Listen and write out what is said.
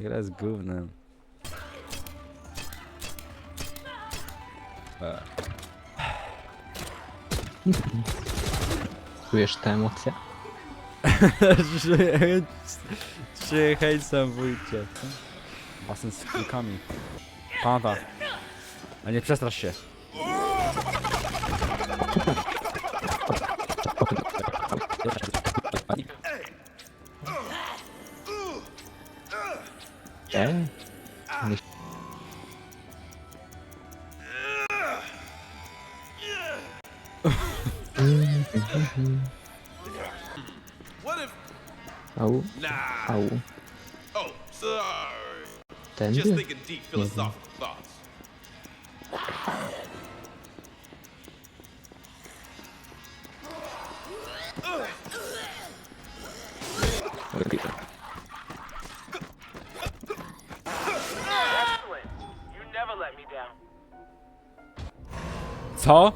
Gra jest gównem. Czujesz te emocje? Czuję czuję hejt samobójcie. Basen z kilkami. Panta. A nie przestrasz się. Ej, What if? au, Nah. au. Oh, sorry. Just Tędy? thinking deep philosophical mm-hmm. thoughts. Excellent. Co?